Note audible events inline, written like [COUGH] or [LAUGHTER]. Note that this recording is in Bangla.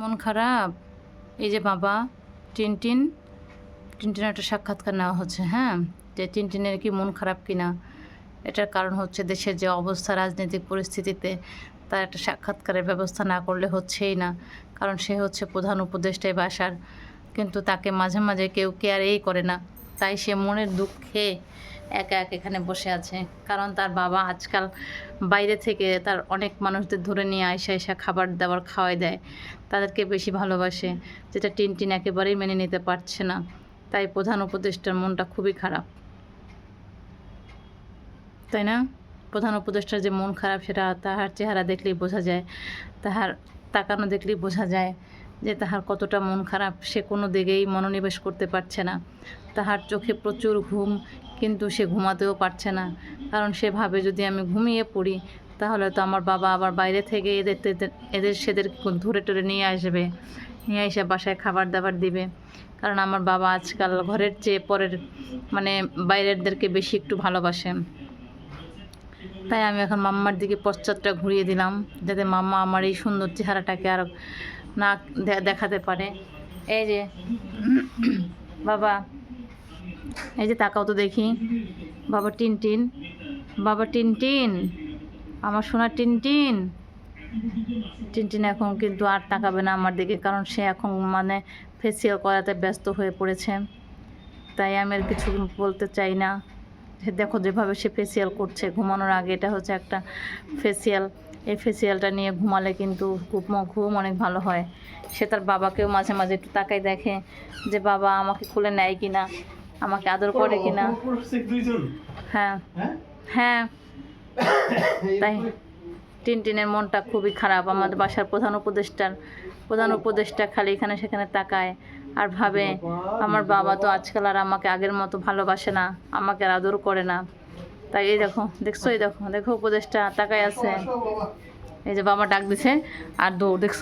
মন খারাপ? এই যে বাবা, টিনটিন, টিনটিনের একটা সাক্ষাৎকার নেওয়া হচ্ছে হ্যাঁ? যে টিনটিনের কি মন খারাপ কিনা? এটার কারণ হচ্ছে দেশের যে অবস্থা, রাজনৈতিক পরিস্থিতিতে তার একটা সাক্ষাৎকারের ব্যবস্থা না করলে হচ্ছেই না। কারণ সে হচ্ছে প্রধান উপদেষ্টাই বাসার, কিন্তু তাকে মাঝে মাঝে কেউ কেয়ারেই করে না। তাই সে মনের দুঃখে একা এক এখানে বসে আছে। কারণ তার বাবা আজকাল বাইরে থেকে তার অনেক মানুষদের ধরে নিয়ে আয়সা আয়সা খাবার দাবার খাওয়াই দেয়। তাদেরকে বেশি ভালোবাসে, যেটা টিনটিন একেবারেই মেনে নিতে পারছে না। তাই প্রধান উপদেষ্টার মনটা খুবই খারাপ। তাই না? প্রধান উপদেষ্টার যে মন খারাপ, সেটা তাহার চেহারা দেখলেই বোঝা যায়, তাহার তাকানো দেখলেই বোঝা যায়। যে তাহার কতটা মন খারাপ, সে কোনো দিকেই মনোনিবেশ করতে পারছে না। তাহার চোখে প্রচুর ঘুম, কিন্তু সে ঘুমাতেও পারছে না। কারণ সে ভাবে, যদি আমি ঘুমিয়ে পড়ি, তাহলে তো আমার বাবা আবার বাইরে থেকে এদের এদের সেদের ধরে টরে নিয়ে আসবে। নিয়ে এসে বাসায় খাবার দাবার দিবে। কারণ আমার বাবা আজকাল ঘরের চেয়ে পরের মানে বাইরেরদেরকে বেশি একটু ভালোবাসেন তাই আমি এখন মাম্মার দিকে পশ্চাৎটা ঘুরিয়ে দিলাম, যাতে মাম্মা আমার এই সুন্দর চেহারাটাকে আর না দেখাতে পারে। এই যে, বাবা, এই যে তাকাও তো দেখি। বাবা টিনটিন বাবা টিনটিন আমার সোনা টিনটিন টিনটিন এখন কিন্তু আর তাকাবে না আমার দিকে, কারণ সে এখন মানে ফেসিয়াল করাতে ব্যস্ত হয়ে পড়েছে। তাই আমি আর কিছু বলতে চাই না। দেখো যেভাবে সে ফেসিয়াল করছে, ঘুমানোর আগে এটা হচ্ছে একটা ফেসিয়াল এই ফেসিয়ালটা নিয়ে ঘুমালে কিন্তু খুব ঘুম অনেক ভালো হয়। সে তার বাবাকেও মাঝে মাঝে একটু তাকাই দেখে যে বাবা আমাকে খুলে নেয় কি না? আমাকে আদর করে কি না? হ্যাঁ। হ্যাঁ? হ্যাঁ। [COUGHS] তাই টিনটিনের মনটা খুবই খারাপ। আমাদের বাসার প্রধান উপদেষ্টার প্রধান উপদেষ্টা খালি এখানে সেখানে তাকায় আর ভাবে আমার বাবা তো আজকাল আর আমাকে আগের মতো ভালোবাসে না আমাকে আর আদর করে না। তাই এই দেখো দেখছ এই দেখো দেখো উপদেশটা তাকাই আছে। এই যে বাবা ডাক দিছে আর দৌড় দেখছ?